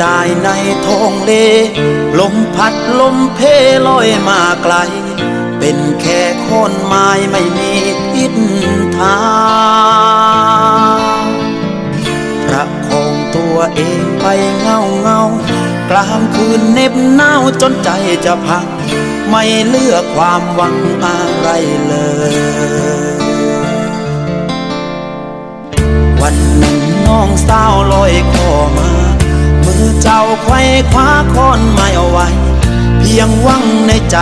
ได้ในท้องเล ลมพัดลมเพลอยมาไกล เป็นแค่คนไม้ไม่มีทิศทางประคองตัวเองไปเงาเงากลางคืนเหน็บหนาวจนใจจะพัง ไม่เลือกความหวังอะไรเลยวันหนึ่งน้องสาวลอยคอมา เจ้าไขว้คว้าค้อนไม้เอาไว้ เพียงวังในใจ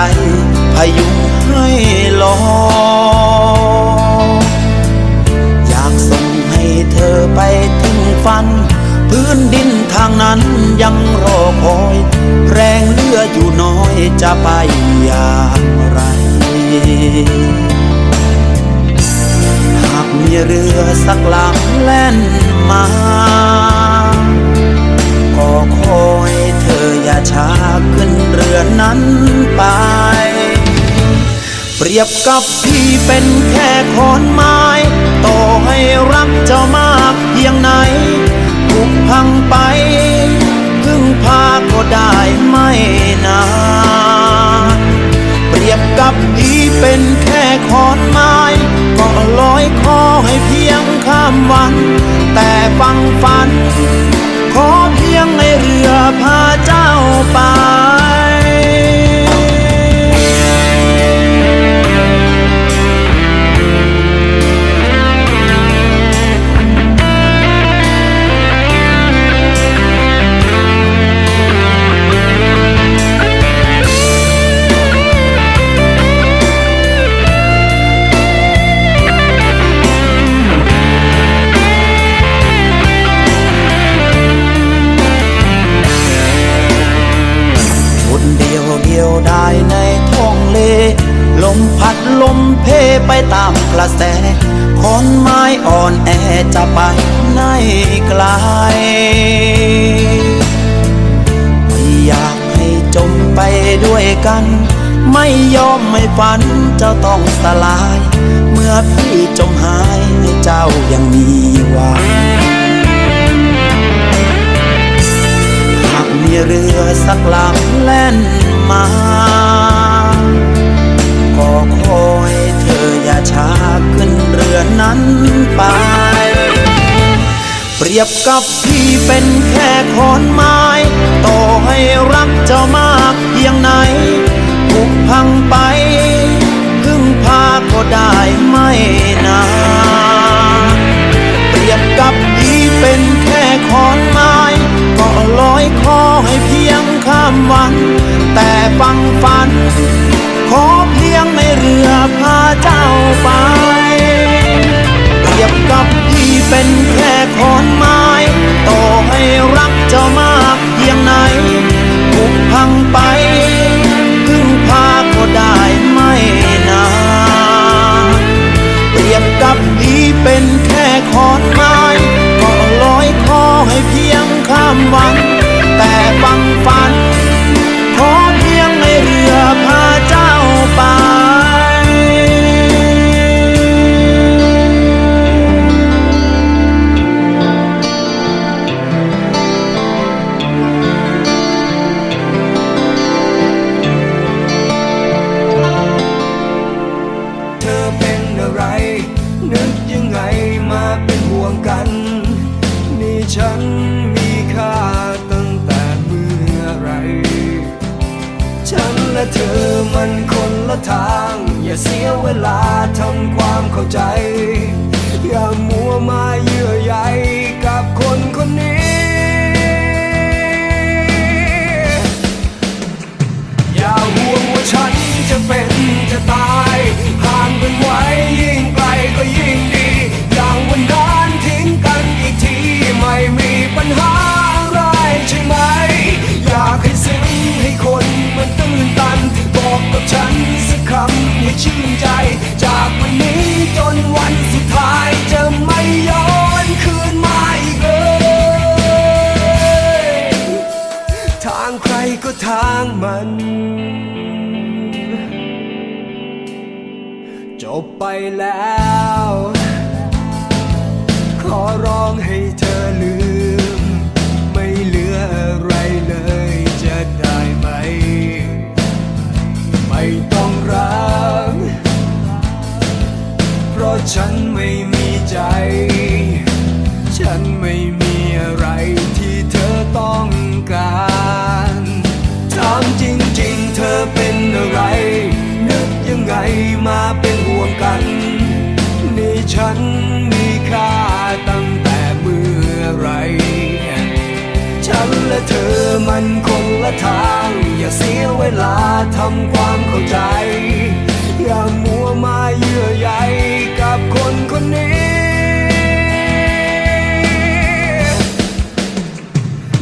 พยุงให้ลอยอยากส่งให้เธอไปถึงฝัน พื้นดินทางนั้นยังรอคอย แรงเลืออยู่น้อยจะไปอย่างไรหากมีเรือสักลำแล่นมา ขอให้เธออย่าช้าขึ้นเรือนั้นไป เปรียบกับพี่เป็นแค่ขอนไม้ ต่อให้รักเจ้ามากเพียงไหนถูกพังไป พึ่งพาก็ได้ไม่นานเปรียบกับพี่เป็นแค่ขอนไม้ก็ลอยคอให้เพียงข้ามวัน แต่ฟังฝันขอ เพียงในเรือพาเจ้าไป ไปตามกระแส คนไม้อ่อนแอจะไปไหนไกลไม่อยากให้จมไปด้วยกัน ไม่ยอมไม่ฝันเจ้าต้องสลาย เมื่อพี่จมหายให้เจ้ายังมีหวัง กับพี่เป็นแค่ขอนไม้ ต่อให้รักเจ้ามากเพียงไหนถูกพังไป พึ่งพาก็ได้ไม่นานเปรียบกับพี่เป็นแค่ขอนไม้ ก็ลอยคอให้เพียงข้ามวัน แต่ฟังฝัน ขอเพียงในเรือพาเจ้าไป จบไปแล้ว ขอร้องให้เธอลืม ไม่เหลืออะไรเลยจะได้ไหม ไม่ต้องรัก เพราะฉันไม่มีใจ ฉัน นี่ฉันมีค่าตั้งแต่เมื่อไร ฉันและเธอมันคนละทาง อย่าเสียเวลาทำความเข้าใจ อย่ามัวมาเยื่อใยกับคนคนนี้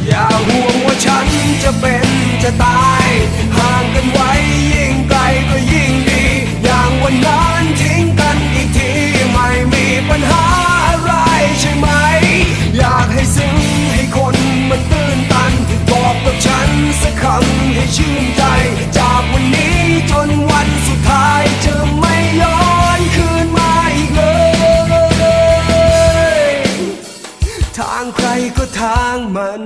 อย่าห่วงว่าฉันจะเป็นจะตาย ห่างกันไว้ยิ่งไกลก็ยิ่งดี อย่างวันนั้นางมัน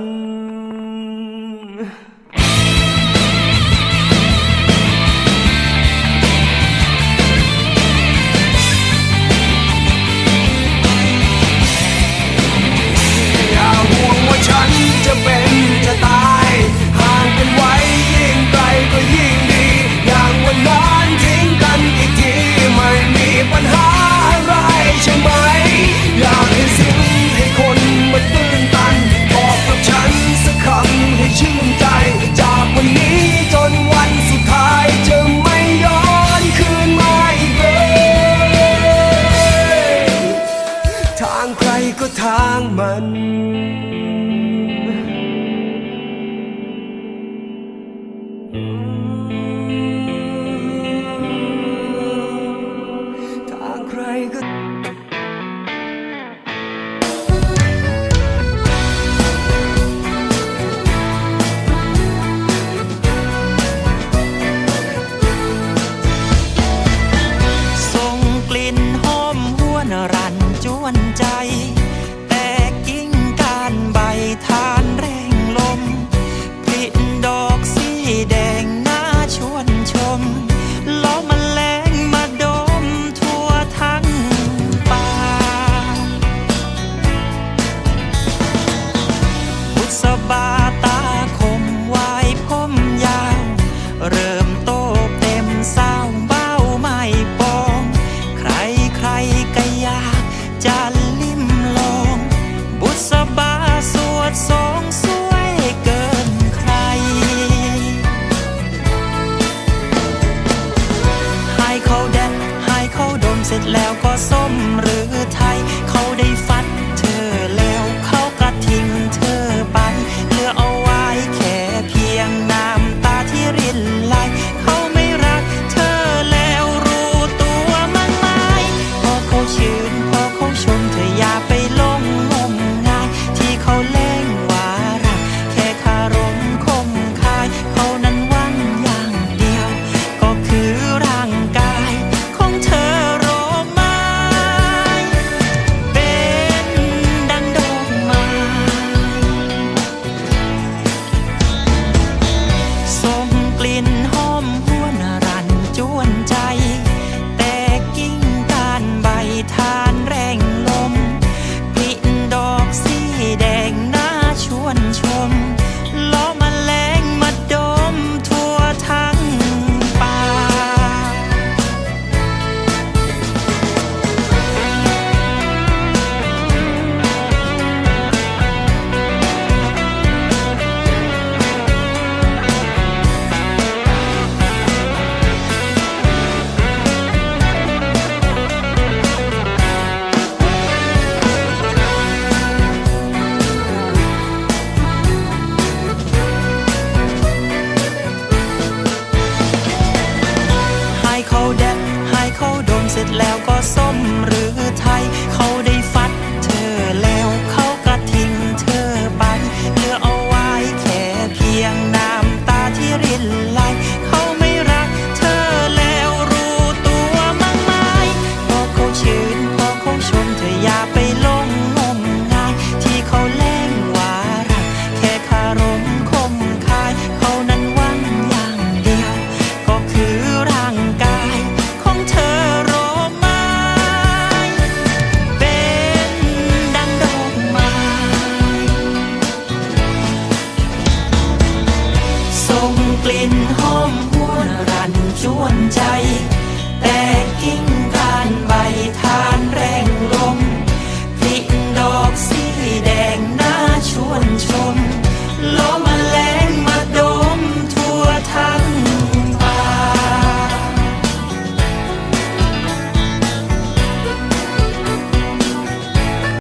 ก็ทางมัน แต่กิ่ง